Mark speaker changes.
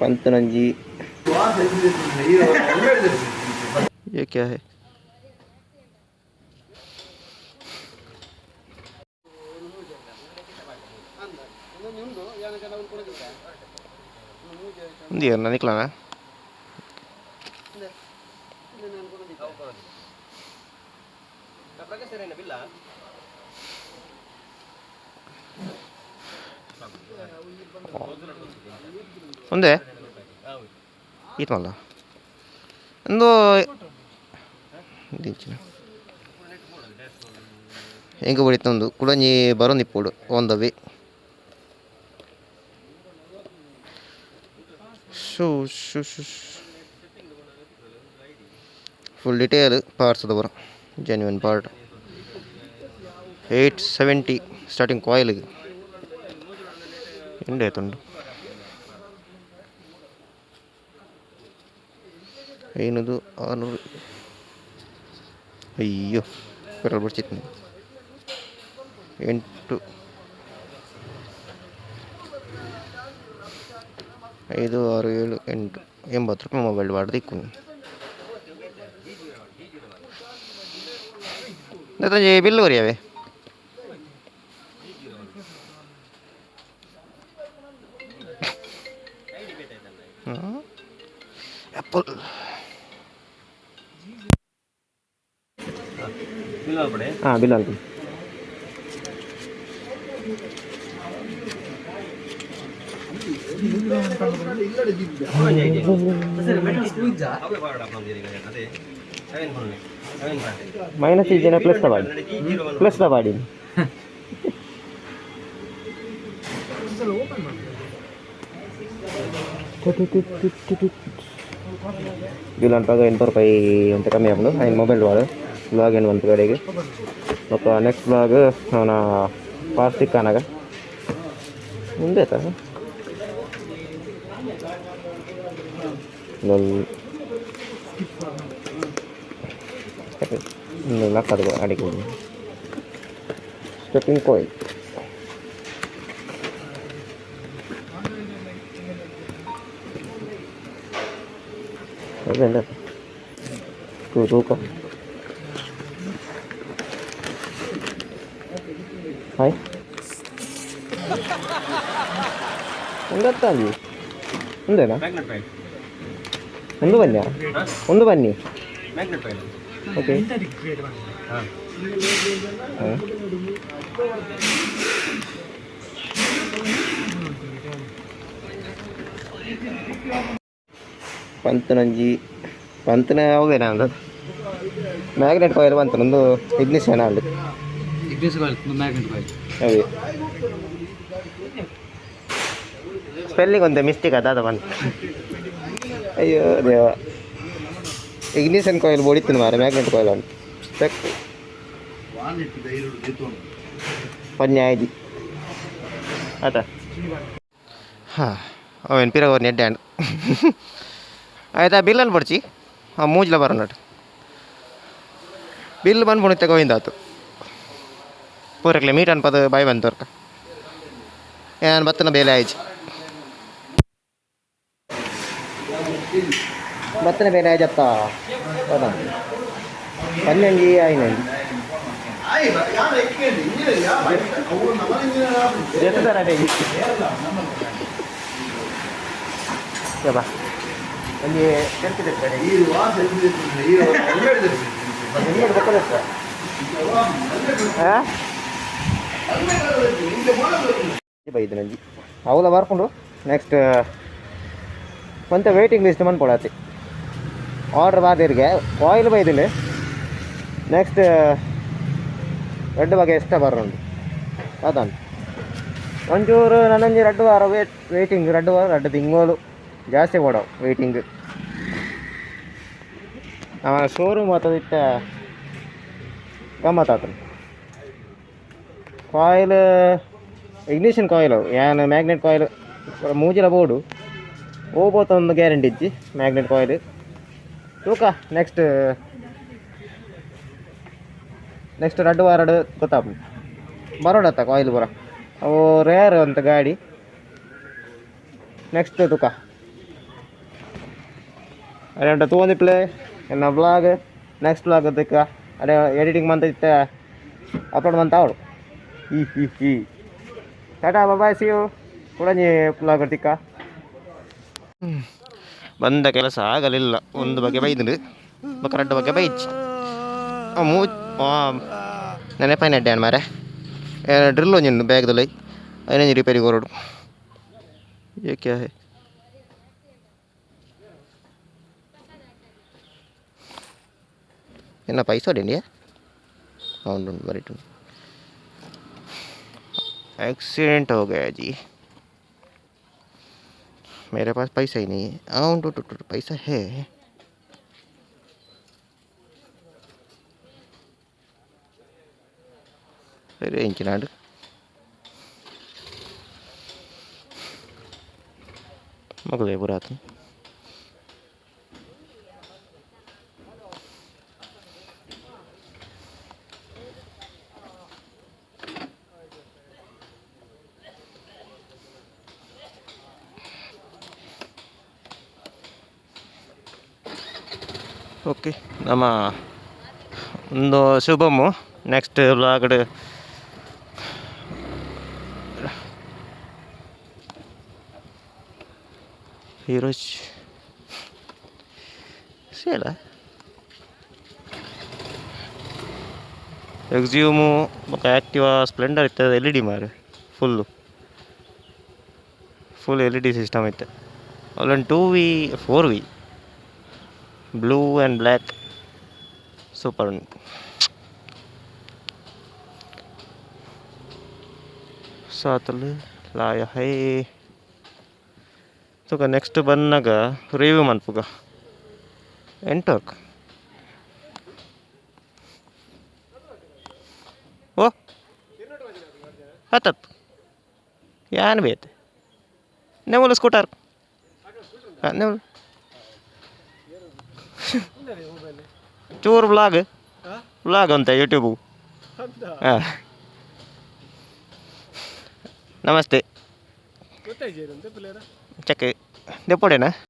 Speaker 1: पंतरंजी ये क्या है? Dia nanti kelar ya Tak pernah kasih rena bilang. ಒಂದೇ? ಈಟ್ ಮಲ್ಲ ಒಂದು ದಿಂಚಿನ ಹೆಂಗೆ ಹೊಡಿತ ಒಂದು ಕುಡಂಜಿ ಬರೋ ನಿಪ್ಪುಡು. ಒಂದವಿ ಶೂ ಶೂ ಶೂ ಫುಲ್ ಡಿಟೇಲ್ ಪಾರ್ಟ್ಸ್ ಅದ ಬರೋ genuine part eight seventy starting ಕಾಯಿಲ್ಗೆ ಎಂಡೇ ತುಂಡು. ಐನೂರು ಆರುನೂರು. ಅಯ್ಯೋ ಪೆಟ್ರೋಲ್ ಬಿಡ್ತಿತ್ತು ಎಂಟು. ಐದು, ಆರು, ಏಳು, ಎಂಟು. ಎಂಬತ್ತು ರೂಪಾಯಿ ಮೊಬೈಲ್ ಬಾಡ್ದು ಇಕ್ಕು ನೀವು ಬಿಲ್ ಬರೆಯವೆ હા બિલાલ પણ ಮೈನಸ್ ಇದನ್ನ ಪ್ಲಸ್ ತಗೊಳ್ಳಿ ಪ್ಲಸ್ ತಗೊಳ್ಳಿ Bilang pakai impor pay untuk kami ya belum, main mobil dua blog ಏನು ಬಂತು ಗಾಡಿಗೆ ಮತ್ತು ನೆಕ್ಸ್ಟ್ ಬ್ಲಾಗ್ ಅವನ ಪಾರ್ಸಿಕಾನಾಗ ಮುಂದೆ ಆಯ್ತಾ? ಇನ್ನೆಲ್ಲ ಕಡಿಮೆ ಅಡಿಗೆ ಸ್ಟೆಪ್ಪಿಂಗ್ ಪಾಯಿಂಟ್ ಅದೇ ತೂಕ. ತೂಕ ಹಾಯ್ ಒಂದತ್ತಲ್ಲಿ ಒಂದೇನಾ ಒಂದು ಬನ್ನಿ ಒಂದು ಬನ್ನಿ ಓಕೆ ಹಾಂ ಪಂತನಂಜಿ ಪಂತನ ಯಾವುದೇನಾ ಅಂದ ಮ್ಯಾಗ್ನೆಟ್ ಕಾಯಿಲ್ ಬಂತು ನಂದು ಇಗ್ನಿಷನ್ ಅಲ್ಲಿ ಅದೇ ಸ್ಪೆಲ್ಲಿಂಗ್ ಒಂದು ಮಿಸ್ಟೇಕ್ ಅದಾದ ಬಂತು ಅಯ್ಯೋ ದೇವ. ಇಗ್ನಿಷನ್ ಕಾಯಿಲ್ ಹೊಡಿತೀನಿ ಮಾರ ಮ್ಯಾಗ್ನೆಟ್ ಕಾಯಿಲ್ ಅಂತ ಚೆಕ್ ಪನ್ಯ ಆಯ್ತು ಆಯ್ತಾ ಹಾಂ ಅವೇನು ಪಿರ ಅವ್ರು ನೆಡ್ ಅಂಡ್ ಆಯ್ತಾ ಬಿಲ್ಲಲ್ಲಿ ಬಡ್ಚಿ? ಹಾಂ ಮೂಜ್ಲ ಬರೋಣ ಬಿಲ್ ಬಂದ್ಬಿಡು ತಗೋಯಿಂದಾತು ಪೂರಕ್ಲೆ ಮೀಟ್ ಅನ್ಪದ ಬಾಯ್ ಬಂತವ್ರಕ ಏನು ಬತ್ತನ ಬೇಲೆ ಆಯ್ತು ಬತ್ತನ ಬೇಲೆ ಆಯ್ತತ್ತ ಹೌದಾ ಪನ್ನಂಜಿ ಆಯ್ನಂಜಿ ಎತ್ತರ ಬೇಗಿ ಬಾ ಅಲ್ಲಿ ಕೆಲ್ಸದ ಕಡೆ ಅವಲ ನಂಜಿ ಬರ್ಕೊಂಡು? ನೆಕ್ಸ್ಟ್ ಅಂತ ವೇಟಿಂಗ್ ಲಿಸ್ಟ್ ಬಂದ್ಕೊಳತ್ತಿ ಆರ್ಡ್ರ್ ಬಾದಿರಿಗೆ ಆಯಿಲ್ ಬೈದಿಲ್ಲ ನೆಕ್ಸ್ಟ್ ರೆಡ್ ಬಗ್ಗೆ ಎಷ್ಟ ಬರೋದು ಅದಂತ ಒಂಚೂರು ನನ್ನಂಜಿ ರೆಡ್ ವಾರ ವೇಟ್ ವೇಟಿಂಗ್ ರೆಡ್ ವಾರ, ರೆಡ್ ತಿಂಗೋಲು ಜಾಸ್ತಿ ಕೊಡೋ ವೇಟಿಂಗ್ ಆ ಶೋರೂಮ್ ಹತ್ತದಿಟ್ಟ ಗಮ್ಮತ್ತಾತನು ಕಾಯಿಲ್ ಇಗ್ನಿಷನ್ ಕಾಯಿಲ್ ಏನು ಮ್ಯಾಗ್ನೆಟ್ ಕಾಯಿಲ್ ಮೂಜಿಲ ಬೋರ್ಡು. ಹೋಗ್ಬೋತ ಒಂದು ಗ್ಯಾರಂಟಿ ಇಜ್ಜಿ ಮ್ಯಾಗ್ನೆಟ್ ಕಾಯಿಲ್ ತೂಕ ನೆಕ್ಸ್ಟ್ ನೆಕ್ಸ್ಟ್ ರಡ್ಡು ವಾರಡ್ ಗೊತ್ತಾಗ್ಬೋದು. ಬರೋಡತ್ತ ಕಾಯಿಲ್ ಬರ. ಅವು ರೇರ್ ಅಂತ ಗಾಡಿ. ನೆಕ್ಸ್ಟ್ ತೂಕ. ಅದೇ ತೊಗೊಂಡಿಪ್ಲೆ ಎನ್ನ ಬ್ಲಾಗ್ ನೆಕ್ಸ್ಟ್ ಬ್ಲಾಗ್ ಅದಕ್ಕೆ ಅದೇ ಎಡಿಟಿಂಗ್ ಮಂತ ಇತ್ತೆ ಅಪ್ಲೋಡ್ ಮಂತ ಅವಳು ടാറ്റാ ബബായ് സിയോ ಕೊಡನಿ ಬ್ಲಾಗ್ ಅಡ್ಡಿಕ್ಕ ಬಂದ ಕೆಲಸ ಆಗಲಿಲ್ಲ ಒಂದು ಬಗೆ ಬೈದ್ರು ಕರೆಂಟ್ ಬಗ್ಗೆ ಬೈಚ್ ಮೂ ನೆನಪಾಯ್ನ ಅಡ್ಡಾನ್ ಮಾರೆ ಡ್ರಿಲ್ ಒಂಜು ಬ್ಯಾಗ್ದಲ್ಲಿ ಅದನ್ನ ರಿಪೇರಿ ಹೊರಡು ಏಕೆ என்ன பைசா டேண்டியா அவன் பரிட்டு एक्सीडेंट हो गया जी। मेरे पास पैसा ही नहीं है। आउ टू टू टू पैसा है। अरे इंचनाड मगले बुरा था। ಓಕೆ. ನಮ್ಮ ಒಂದು ಶುಭಮು. ನೆಕ್ಸ್ಟ್ ವ್ಲಾಗಡೆ ಹೀರೋಜ್ ಸೇಲ ಎಕ್ಸ್ಯೂಮು ಮತ್ತು ಆ್ಯಕ್ಟಿವಾ ಸ್ಪ್ಲೆಂಡರ್ ಇತ್ತು ಎಲ್ ಇ ಡಿ ಮಾರು. Full full L E D system ಐತೆ. ಅಲ್ಲೊಂದು two V four V blue and black super ಉಂಟು ಸಾತಲ್ಲಿ ಲಾಯ ಹೈ ತುಕ ನೆಕ್ಸ್ಟ್ ಬಂದಾಗ ರಿವ್ಯೂ ಮನ್ಪುಗ ಎಂಟೋರ್ಕ್ ಓ ಹತ್ತತ್ತು ಯಾನ್ ಬೇತೆ ನೆವಲು ಸ್ಕೂಟರ್ ಹಾಂ ನೆವಲು ಚೂರು ಬ್ಲಾಗ್ ಬ್ಲಾಗ್ ಅಂತ ಯೂಟ್ಯೂಬು ಹಾಂ. ನಮಸ್ತೆ. ಚಕ್ಕೆ ದೆಪ್ಪೋಡೆನಾ